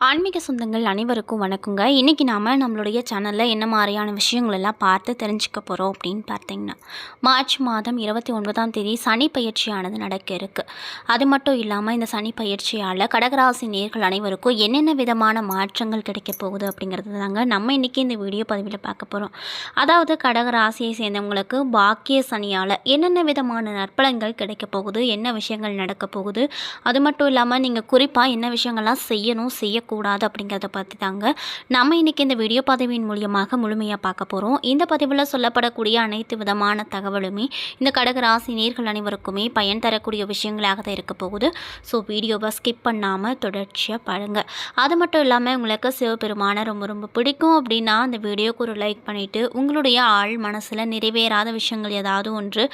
ஆன்மீக சொந்தங்கள் அனைவருக்கும் வணக்கங்க. இன்றைக்கி நாம் நம்மளுடைய சேனலில் என்ன மாதிரியான விஷயங்கள் எல்லாம் பார்த்து தெரிஞ்சுக்க போகிறோம் அப்படின்னு பார்த்தீங்கன்னா மார்ச் மாதம் இருபத்தி ஒன்பதாம் தேதி சனி பயிற்சியானது நடக்க இருக்குது அது மட்டும் இல்லாமல் இந்த சனி பயிற்சியால் கடகராசி நேர்கள் அனைவருக்கும் என்னென்ன விதமான மாற்றங்கள் கிடைக்க போகுது அப்படிங்கிறது தாங்க நம்ம இன்றைக்கி இந்த வீடியோ பதிவில் பார்க்க போகிறோம் அதாவது கடகராசியை சேர்ந்தவங்களுக்கு பாக்கிய சனியால் என்னென்ன விதமான நற்பலன்கள் கிடைக்க போகுது என்ன விஷயங்கள் நடக்க போகுது அது மட்டும் இல்லாமல் நீங்கள் குறிப்பாக என்ன விஷயங்கள்லாம் செய்யணும் செய்ய இருக்கக்கூடாது அப்படிங்கிறத பற்றி தாங்க நம்ம இன்றைக்கி இந்த வீடியோ பதிவின் மூலியமாக முழுமையாக பார்க்க போகிறோம் இந்த பதிவில் சொல்லப்படக்கூடிய அனைத்து விதமான தகவலுமே இந்த கடக ராசி நேர்கள் அனைவருக்குமே பயன் தரக்கூடிய விஷயங்களாக தான் இருக்க போகுது. ஸோ வீடியோவை ஸ்கிப் பண்ணாமல் தொடர்ச்சியாக பாருங்க. அது மட்டும் இல்லாமல் உங்களுக்கு சிவபெருமானை ரொம்ப ரொம்ப பிடிக்கும் அப்படின்னா அந்த வீடியோக்கு ஒரு லைக் பண்ணிவிட்டு உங்களுடைய ஆள் மனசில் நிறைவேறாத விஷயங்கள் ஏதாவது ஒன்று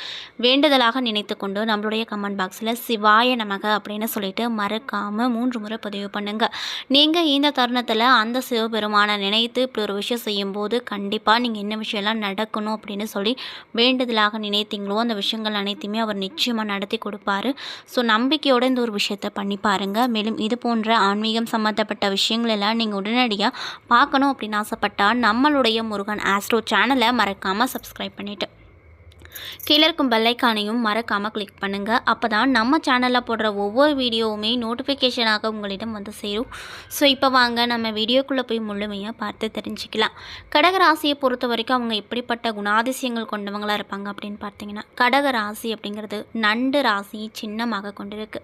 வேண்டுதலாக நினைத்து கொண்டு நம்மளுடைய கமெண்ட் பாக்ஸில் சிவாய நமக அப்படின்னு சொல்லிட்டு மறக்காமல் மூன்று முறை பதிவு பண்ணுங்க. நீங்கள் இந்த தருணத்தில் அந்த சிவபெருமானை நினைத்து இப்படி ஒரு விஷயம் செய்யும்போது கண்டிப்பாக நீங்கள் என்ன விஷயம்லாம் நடக்கணும் அப்படின்னு சொல்லி வேண்டுதலாக நினைத்தீங்களோ அந்த விஷயங்கள் அனைத்தையுமே அவர் நிச்சயமாக நடத்தி கொடுப்பாரு. ஸோ நம்பிக்கையோடு இந்த ஒரு விஷயத்தை பண்ணி பாருங்கள் மேலும் இது போன்ற ஆன்மீகம் சம்மந்தப்பட்ட விஷயங்கள் எல்லாம் நீங்கள் உடனடியாக பார்க்கணும் அப்படின்னு ஆசைப்பட்டால் நம்மளுடைய முருகன் ஆஸ்ட்ரோ சேனலை மறக்காமல் சப்ஸ்கிரைப் பண்ணிவிட்டு கீழே இருக்கும் பெல்லைக்கானையும் மறக்காமல் கிளிக் பண்ணுங்கள் அப்போ தான் நம்ம சேனலில் போடுற ஒவ்வொரு வீடியோவுமே நோட்டிஃபிகேஷனாக உங்களிடம் வந்து சேரும். ஸோ இப்போ வாங்க நம்ம வீடியோக்குள்ளே போய் முழுமையாக பார்த்து தெரிஞ்சுக்கலாம். கடக ராசியை பொறுத்த வரைக்கும் அவங்க எப்படிப்பட்ட குணாதிசயங்கள் கொண்டவங்களாக இருப்பாங்க அப்படின்னு பார்த்தீங்கன்னா கடக ராசி அப்படிங்கிறது நண்டு ராசியை சின்னமாக கொண்டிருக்கு.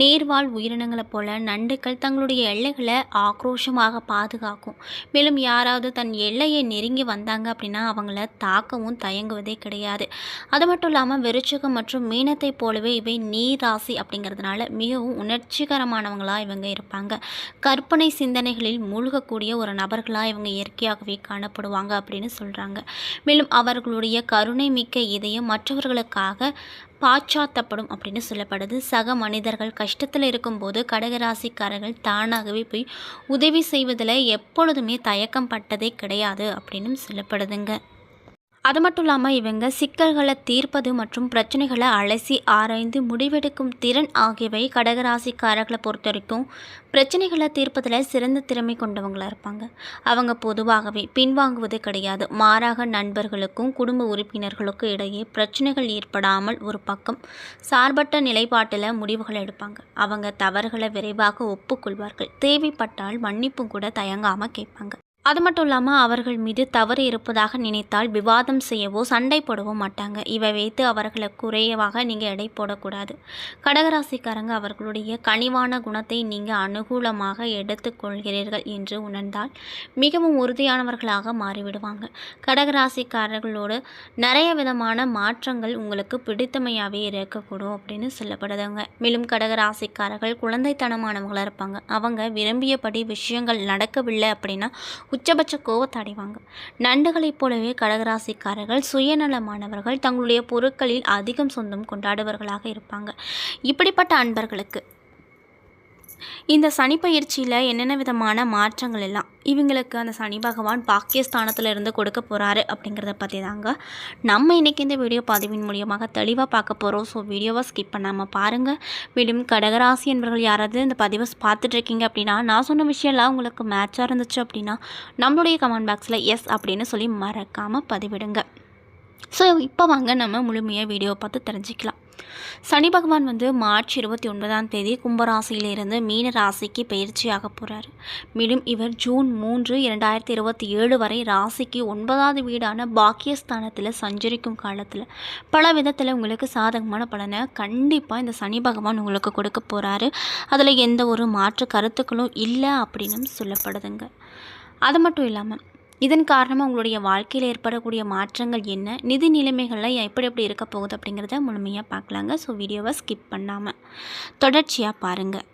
நீர்வாழ் உயிரினங்களைப் போல நண்டுகள் தங்களுடைய எல்லைகளை ஆக்ரோஷமாக பாதுகாக்கும். மேலும் யாராவது தன் எல்லையை நெருங்கி வந்தாங்க அப்படின்னா அவங்கள தாக்கவும் தயங்குவதே கிடையாது. அது மட்டும் இல்லாமல் வெறிச்சகம் மற்றும் மீனத்தை போலவே இவை நீர் ராசி அப்படிங்கிறதுனால மிகவும் உணர்ச்சிகரமானவங்களாக இவங்க இருப்பாங்க. கற்பனை சிந்தனைகளில் மூழ்கக்கூடிய ஒரு நபர்களாக இவங்க இயற்கையாகவே காணப்படுவாங்க அப்படின்னு சொல்கிறாங்க மேலும் அவர்களுடைய கருணை மிக்க இதயம் மற்றவர்களுக்காக பாச்சாத்தப்படும் அப்படின்னு சொல்லப்படுது. சக மனிதர்கள் கஷ்டத்தில் இருக்கும்போது கடகராசிக்காரர்கள் தானாகவே போய் உதவி செய்வதில் எப்பொழுதுமே தயக்கம் பட்டதே கிடையாது அப்படின்னு சொல்லப்படுதுங்க. அது மட்டும் இல்லாமல் இவங்க சிக்கல்களை தீர்ப்பது மற்றும் பிரச்சனைகளை அலசி ஆராய்ந்து முடிவெடுக்கும் திறன் ஆகியவை கடகராசிக்காரர்களை பொறுத்த வரைக்கும் பிரச்சனைகளை தீர்ப்பதில் சிறந்த திறமை கொண்டவங்களாக இருப்பாங்க. அவங்க பொதுவாகவே பின்வாங்குவது கிடையாது. மாறாக நண்பர்களுக்கும் குடும்ப உறுப்பினர்களுக்கும் இடையே பிரச்சனைகள் ஏற்படாமல் ஒரு பக்கம் சார்பற்ற நிலைப்பாட்டில் முடிவுகள் எடுப்பாங்க. அவங்க தவறுகளை விரைவாக ஒப்புக்கொள்வார்கள். தேவைப்பட்டால் மன்னிப்பும் கூட தயங்காமல் கேட்பாங்க. அது மட்டும் இல்லாமல் அவர்கள் மீது தவறு இருப்பதாக நினைத்தால் விவாதம் செய்யவோ சண்டை போடவோ மாட்டாங்க. இவை வைத்து அவர்களை குறைவாக நீங்கள் எடை போடக்கூடாது. கடகராசிக்காரங்க அவர்களுடைய கனிவான குணத்தை நீங்கள் அனுகூலமாக எடுத்துக்கொள்கிறீர்கள் என்று உணர்ந்தால் மிகவும் உறுதியானவர்களாக மாறிவிடுவாங்க. கடகராசிக்காரர்களோடு நிறைய விதமான மாற்றங்கள் உங்களுக்கு பிடித்தமையாகவே இருக்கக்கூடும் அப்படின்னு சொல்லப்படுதுங்க. மேலும் கடகராசிக்காரர்கள் குழந்தைத்தனமானவங்களாக இருப்பாங்க. அவங்க விரும்பியபடி விஷயங்கள் நடக்கவில்லை அப்படின்னா உச்சபட்ச கோவத்தை அடைவாங்க. நண்டுகளைப் போலவே கடகராசிக்காரர்கள் சுயநலமானவர்கள் தங்களுடைய பொருட்களில் அதிகம் சொந்தம் கொண்டாடுவர்களாக இருப்பாங்க. இப்படிப்பட்ட அன்பர்களுக்கு இந்த சனி பயிற்சியில் என்னென்ன விதமான மாற்றங்கள் எல்லாம் இவங்களுக்கு அந்த சனி பகவான் பாக்கியஸ்தானத்தில் இருந்து கொடுக்க போகிறாரு அப்படிங்கிறத பற்றி தாங்க நம்ம இன்றைக்கி இந்த வீடியோ பதிவின் மூலியமாக தெளிவாக பார்க்க போகிறோம் ஸோ வீடியோவை ஸ்கிப் பண்ணாமல் பாருங்கள் மேலும் கடகராசி என்பவர்கள் யாராவது இந்த பதிவை பார்த்துட்ருக்கீங்க அப்படின்னா நான் சொன்ன விஷயம்லாம் உங்களுக்கு மேட்சாக இருந்துச்சு அப்படின்னா நம்மளுடைய கமெண்ட் பாக்ஸில் எஸ் அப்படின்னு சொல்லி மறக்காமல் பதிவிடுங்க. ஸோ இப்போ வாங்க நம்ம முழுமையாக வீடியோவை பார்த்து தெரிஞ்சுக்கலாம். சனி பகவான் வந்து மார்ச் இருபத்தி ஒன்பதாம் தேதி கும்பராசியிலிருந்து மீன ராசிக்கு பயிற்சியாக போகிறார் மேலும் இவர் ஜூன் மூன்று இரண்டாயிரத்தி இருபத்தி ஏழு வரை ராசிக்கு ஒன்பதாவது வீடான பாக்கியஸ்தானத்தில் சஞ்சரிக்கும் காலத்தில். பல விதத்தில் உங்களுக்கு சாதகமான பலனை கண்டிப்பாக இந்த சனி பகவான் உங்களுக்கு கொடுக்க போகிறாரு அதில் எந்த ஒரு மாற்று கருத்துக்களும் இல்லை அப்படின்னு சொல்லப்படுதுங்க. அது மட்டும் இல்லாமல் இதன் காரணமாக உங்களுடைய வாழ்க்கையில் ஏற்படக்கூடிய மாற்றங்கள் என்ன? நிதி நிலைமைகள்லாம் எப்படி எப்படி இருக்க போகுது அப்படிங்கிறத முழுமையாக பார்க்கலாங்க. ஸோ வீடியோவை ஸ்கிப் பண்ணாமல் தொடர்ச்சியாக பாருங்கள்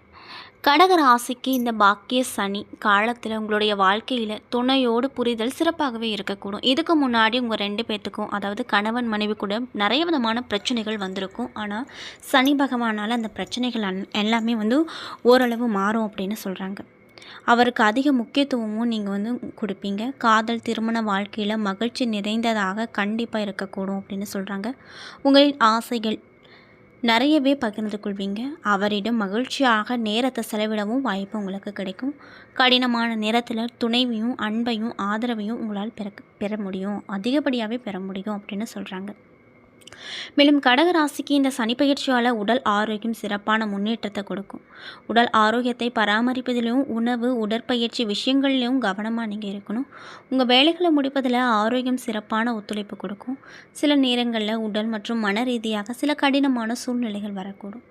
கடக ராசிக்கு இந்த பாக்கிய சனி காலத்தில் உங்களுடைய வாழ்க்கையில் துணையோடு புரிதல் சிறப்பாகவே இருக்கக்கூடும். இதுக்கு முன்னாடி உங்கள் ரெண்டு பேர்த்துக்கும் அதாவது கணவன் மனைவி கூட நிறைய விதமான பிரச்சனைகள் வந்திருக்கும். ஆனால் சனி பகவானால் அந்த பிரச்சனைகள் எல்லாமே வந்து ஓரளவு மாறும் அப்படின்னு சொல்கிறாங்க அவருக்கு அதிக முக்கியத்துவமும் நீங்கள் வந்து கொடுப்பீங்க. காதல் திருமண வாழ்க்கையில் மகிழ்ச்சி நிறைந்ததாக கண்டிப்பாக இருக்கக்கூடும் அப்படின்னு சொல்கிறாங்க உங்களின் ஆசைகள் நிறையவே பகிர்ந்து கொள்வீங்க. அவரிடம் மகிழ்ச்சியாக நேரத்தை செலவிடவும் வாய்ப்பு உங்களுக்கு கிடைக்கும். கடினமான நேரத்தில் துணைவையும் அன்பையும் ஆதரவையும் உங்களால் பெற பெற முடியும். அதிகப்படியாகவே பெற முடியும் அப்படின்னு சொல்கிறாங்க மேலும் கடகராசிக்கு இந்த சனிப்பயிற்சியால் உடல் ஆரோக்கியம் சிறப்பான முன்னேற்றத்தை கொடுக்கும். உடல் ஆரோக்கியத்தை பராமரிப்பதிலும் உணவு உடற்பயிற்சி விஷயங்கள்லையும் கவனமாக நீங்கள் இருக்கணும். உங்கள் வேலைகளை முடிப்பதில் ஆரோக்கியம் சிறப்பான ஒத்துழைப்பு கொடுக்கும். சில நேரங்களில் உடல் மற்றும் மன ரீதியாக சில கடினமான சூழ்நிலைகள் வரக்கூடும்.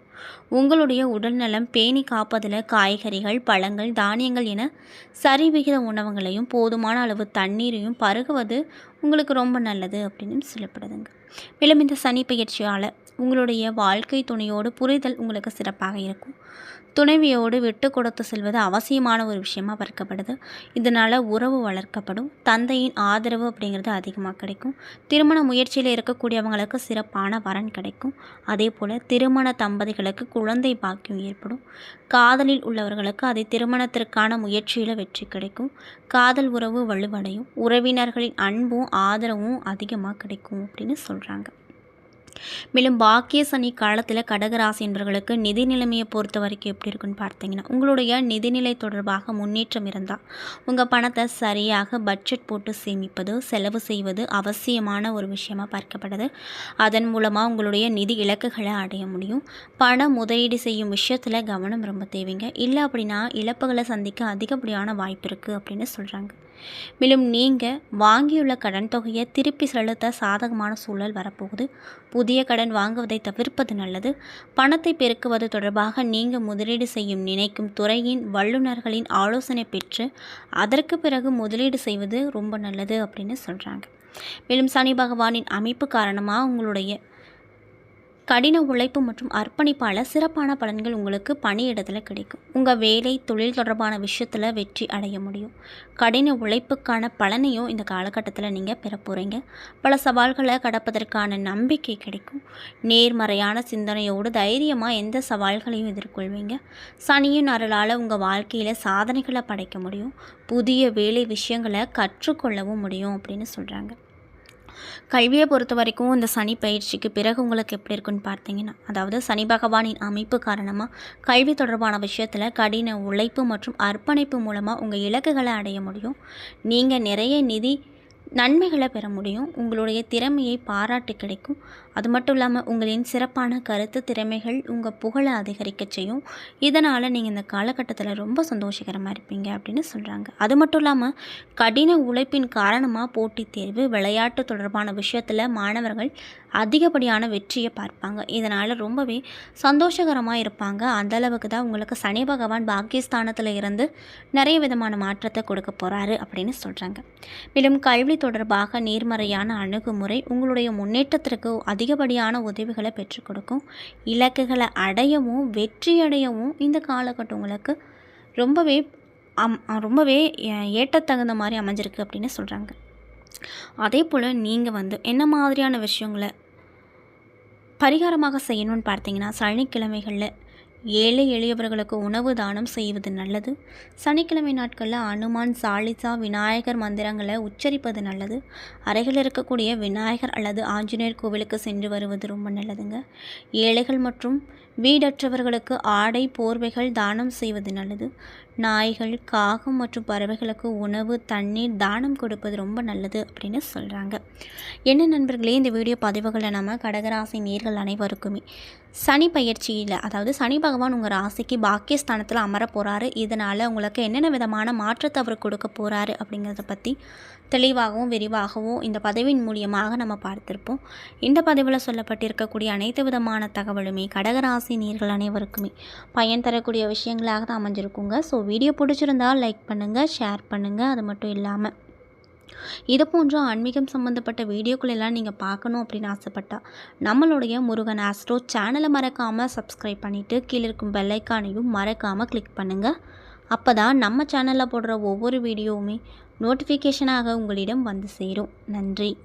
உங்களுடைய உடல்நலம் பேணி காப்பதில் காய்கறிகள் பழங்கள் தானியங்கள் என சரிவிகித உணவுகளையும் போதுமான அளவு தண்ணீரையும் பருகுவது உங்களுக்கு ரொம்ப நல்லது அப்படின்னு சொல்லப்படுதுங்க. மேலும் இந்த சனி பயிற்சியால் உங்களுடைய வாழ்க்கை துணையோடு புரிதல் உங்களுக்கு சிறப்பாக இருக்கும். துணைவியோடு விட்டு கொடுத்து செல்வது அவசியமான ஒரு விஷயமாக பார்க்கப்படுது. இதனால் உறவு வளர்க்கப்படும். தந்தையின் ஆதரவு அப்படிங்கிறது அதிகமாக கிடைக்கும். திருமண முயற்சியில் இருக்கக்கூடியவங்களுக்கு சிறப்பான வரன் கிடைக்கும். அதே போல் திருமண தம்பதிகளுக்கு குழந்தை பாக்கியம் ஏற்படும். காதலில் உள்ளவர்களுக்கு அதை திருமணத்திற்கான முயற்சியில் வெற்றி கிடைக்கும். காதல் உறவு வலுவடையும். உறவினர்களின் அன்பும் ஆதரவும் அதிகமாக கிடைக்கும் அப்படின்னு சொல்கிறாங்க மேலும் பாக்கிய சனி காலத்தில் கடகராசி என்பவர்களுக்கு நிதி நிலைமையை பொறுத்த வரைக்கும் எப்படி இருக்குன்னு பார்த்தீங்கன்னா உங்களுடைய நிதிநிலை தொடர்பாக முன்னேற்றம் இருந்தால் உங்கள் பணத்தை சரியாக பட்ஜெட் போட்டு சேமிப்பது செலவு செய்வது அவசியமான ஒரு விஷயமாக பார்க்கப்படுது. அதன் மூலமாக உங்களுடைய நிதி இலக்குகளை அடைய முடியும். பண முதலீடு செய்யும் விஷயத்தில் கவனம் ரொம்ப தேவைங்க. இல்லை அப்படின்னா இழப்புகளை சந்திக்க அதிகப்படியான வாய்ப்பு இருக்குது அப்படின்னு சொல்கிறாங்க மேலும் நீங்கள் வாங்கியுள்ள கடன் தொகையை திருப்பி செலுத்த சாதகமான சூழல் வரப்போகுது. புதிய கடன் வாங்குவதை தவிர்ப்பது நல்லது. பணத்தை பெருக்குவது தொடர்பாக நீங்கள் முதலீடு செய்யும் நினைக்கும் துறையின் வல்லுநர்களின் ஆலோசனை பெற்று அதற்கு பிறகு முதலீடு செய்வது ரொம்ப நல்லது அப்படின்னு சொல்கிறாங்க மேலும் சனி பகவானின் அமைப்பு காரணமாக உங்களுடைய கடின உழைப்பு மற்றும் அர்ப்பணிப்பால் சிறப்பான பலன்கள் உங்களுக்கு பணியிடத்தில் கிடைக்கும். உங்கள் வேலை தொழில் தொடர்பான விஷயத்தில் வெற்றி அடைய முடியும். கடின உழைப்புக்கான பலனையும் இந்த காலகட்டத்தில் நீங்கள் பெற போகிறீங்க பல சவால்களை கடப்பதற்கான நம்பிக்கை கிடைக்கும். நேர்மறையான சிந்தனையோடு தைரியமாக எந்த சவால்களையும் எதிர்கொள்வீங்க. சனியின் அருளால் உங்கள் வாழ்க்கையில் சாதனைகளை படைக்க முடியும். புதிய வேலை விஷயங்களை கற்றுக்கொள்ளவும் முடியும் அப்படின்னு சொல்கிறாங்க கல்வியை பொறுத்த வரைக்கும் இந்த சனி பயிற்சிக்கு பிறகு உங்களுக்கு எப்படி இருக்குன்னு பார்த்தீங்கன்னா அதாவது சனி பகவானின் அமைப்பு காரணமாக கல்வி தொடர்பான விஷயத்தில் கடின உழைப்பு மற்றும் அர்ப்பணிப்பு மூலமாக உங்கள் இலக்குகளை அடைய முடியும். நீங்கள் நிறைய நிதி நன்மைகளை பெற முடியும். உங்களுடைய திறமையை பாராட்டு கிடைக்கும். அது மட்டும் இல்லாமல் உங்களின் சிறப்பான கருத்து திறமைகள் உங்கள் புகழை அதிகரிக்க செய்யும். இதனால் நீங்கள் இந்த காலகட்டத்தில் ரொம்ப சந்தோஷகரமாக இருப்பீங்க அப்படின்னு சொல்கிறாங்க அது மட்டும் இல்லாமல் கடின உழைப்பின் காரணமாக போட்டித் தேர்வு விளையாட்டு தொடர்பான விஷயத்தில் மாணவர்கள் அதிகப்படியான வெற்றியை பார்ப்பாங்க. இதனால் ரொம்பவே சந்தோஷகரமாக இருப்பாங்க. அந்தளவுக்கு தான் உங்களுக்கு சனி பகவான் பாக்கியஸ்தானத்தில் இருந்து நிறைய விதமான மாற்றத்தை கொடுக்க போகிறாரு அப்படின்னு சொல்கிறாங்க மேலும் கல்வி தொடர்பாக நேர்மறையான அணுகுமுறை உங்களுடைய முன்னேற்றத்திற்கு அதிகப்படியான உதவிகளை பெற்றுக் கொடுக்கும். இலக்குகளை அடையவும் வெற்றியடையவும் இந்த காலகட்டம் உங்களுக்கு ரொம்பவே அம் ரொம்பவே ஏற்றத்தகுந்த மாதிரி அமைஞ்சிருக்கு அப்படின்னு சொல்கிறாங்க அதே போல் நீங்கள் வந்து என்ன மாதிரியான விஷயங்களை பரிகாரமாக செய்யணும்னு பார்த்தீங்கன்னா சனிக்கிழமைகளில் ஏழை எளியவர்களுக்கு உணவு தானம் செய்வது நல்லது. சனிக்கிழமை நாட்களில் அனுமான் சாலிசா விநாயகர் மந்திரங்களை உச்சரிப்பது நல்லது. அறைகள் இருக்கக்கூடிய விநாயகர் அல்லது ஆஞ்சநேயர் கோவிலுக்கு சென்று வருவது ரொம்ப நல்லதுங்க. ஏழைகள் மற்றும் வீடற்றவர்களுக்கு ஆடை போர்வைகள் தானம் செய்வது நல்லது. நாய்கள் காகம் மற்றும் பறவைகளுக்கு உணவு தண்ணீர் தானம் கொடுப்பது ரொம்ப நல்லது அப்படின்னு சொல்கிறாங்க என்ன நண்பர்களே இந்த வீடியோ பதிவுகளை நம்ம கடகராசி நேர்கள் அனைவருக்குமே சனி பயிற்சியில் அதாவது சனி பகவான் உங்கள் ராசிக்கு பாக்கியஸ்தானத்தில் அமர போகிறாரு இதனால் உங்களுக்கு என்னென்ன விதமான மாற்றத்தை அவர் கொடுக்க போகிறாரு அப்படிங்கிறத பற்றி தெளிவாகவும் விரிவாகவும் இந்த பதவியின் மூலியமாக நம்ம பார்த்துருப்போம். இந்த பதிவில் சொல்லப்பட்டிருக்கக்கூடிய அனைத்து விதமான தகவலுமே கடகராசி நீர்கள் அனைவருக்குமே பயன் தரக்கூடிய விஷயங்களாக தான் அமைஞ்சிருக்குங்க. ஸோ வீடியோ பிடிச்சிருந்தால் லைக் பண்ணுங்கள் ஷேர் பண்ணுங்கள் அது மட்டும் இல்லாமல் இது போன்ற ஆன்மீகம் சம்மந்தப்பட்ட வீடியோக்களெல்லாம் நீங்கள் பார்க்கணும் அப்படின்னு ஆசைப்பட்டா நம்மளுடைய முருகன் ஆஸ்ட்ரோ சேனலை மறக்காமல் சப்ஸ்கிரைப் பண்ணிவிட்டு கீழே இருக்கும் பெல்லைக்கானையும் மறக்காமல் கிளிக் பண்ணுங்கள் அப்போ தான் நம்ம சேனலில் போடுற ஒவ்வொரு வீடியோவுமே நோட்டிஃபிகேஷனாக உங்களிடம் வந்து சேரும். நன்றி.